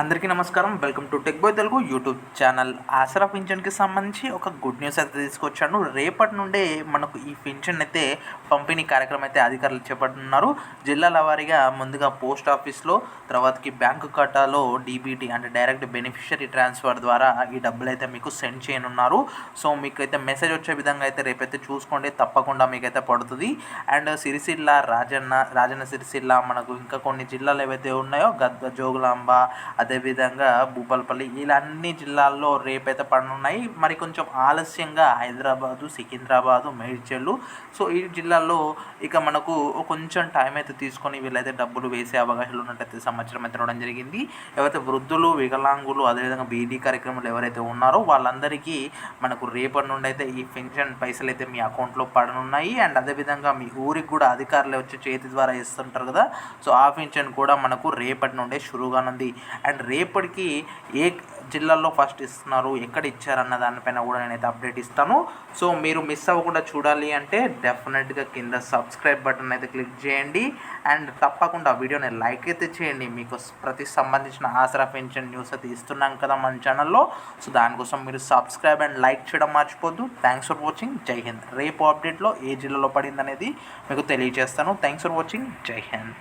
అందరికీ నమస్కారం. Welcome to tech boy Telugu YouTube channel. Aasara పింఛన్కి సంబంధించి ఒక గుడ్ న్యూస్ అయితే తీసుకొచ్చాను. రేపటి నుండే మనకు ఈ పింఛన్ అయితే పంపిణీ కార్యక్రమం అయితే అధికారులు చేపట్టున్నారు జిల్లాల వారీగా ముందుగా పోస్ట్ ఆఫీస్లో తర్వాతకి బ్యాంకు ఖాతాలో డీబీటీ అంటే డైరెక్ట్ బెనిఫిషరీ ట్రాన్స్ఫర్ ద్వారా ఈ డబ్బులు అయితే మీకు సెండ్ చేయనున్నారు. సో మీకు అయితే మెసేజ్ వచ్చే విధంగా అయితే రేపైతే చూసుకోండి. తప్పకుండా మీకైతే పడుతుంది. అండ్ సిరిసిల్ల రాజన్న రాజన్న సిరిసిల్ల మనకు ఇంకా కొన్ని జిల్లాలు ఏవైతే ఉన్నాయో గద్ద జోగులాంబ అదేవిధంగా భూపాలపల్లి ఇలా అన్ని జిల్లాల్లో రేపైతే పడనున్నాయి. మరి కొంచెం ఆలస్యంగా హైదరాబాదు సికింద్రాబాదు మేడ్చల్లు సో ఈ జిల్లాల్లో ఇక మనకు కొంచెం టైం అయితే తీసుకొని వీళ్ళైతే డబ్బులు వేసే అవకాశాలు ఉన్నట్టయితే సమాచారం అయితే రావడం జరిగింది. ఎవరైతే వృద్ధులు వికలాంగులు అదేవిధంగా బీడీ కార్యక్రమాలు ఎవరైతే ఉన్నారో వాళ్ళందరికీ మనకు రేపటి నుండి అయితే ఈ పెన్షన్ పైసలు అయితే మీ అకౌంట్లో పడనున్నాయి. అండ్ అదేవిధంగా మీ ఊరికి కూడా అధికారులు వచ్చి చేతి ద్వారా ఇస్తుంటారు కదా. సో ఆ పెన్షన్ కూడా మనకు రేపటి నుండే షురుగానుంది. అండ్ రేపటికి ఏ జిల్లాల్లో ఫస్ట్ ఇస్తున్నారు ఎక్కడ ఇచ్చారన్న దానిపైన కూడా నేనైతే అప్డేట్ ఇస్తాను. సో మీరు మిస్ అవ్వకుండా చూడాలి అంటే డెఫినెట్గా కింద సబ్స్క్రైబ్ బటన్ అయితే క్లిక్ చేయండి. అండ్ తప్పకుండా వీడియోని లైక్ అయితే చేయండి. మీకు ప్రతి సంబంధించిన ఆసరా పెన్షన్ న్యూస్ అయితే ఇస్తున్నాం కదా మన ఛానల్లో. సో దానికోసం మీరు సబ్స్క్రైబ్ అండ్ లైక్ చేయడం మర్చిపోద్దు thanks for watching. Jai Hind. రేపు అప్డేట్లో ఏ జిల్లాలో పడింది అనేది మీకు తెలియజేస్తాను. Thanks for watching. Jai Hind.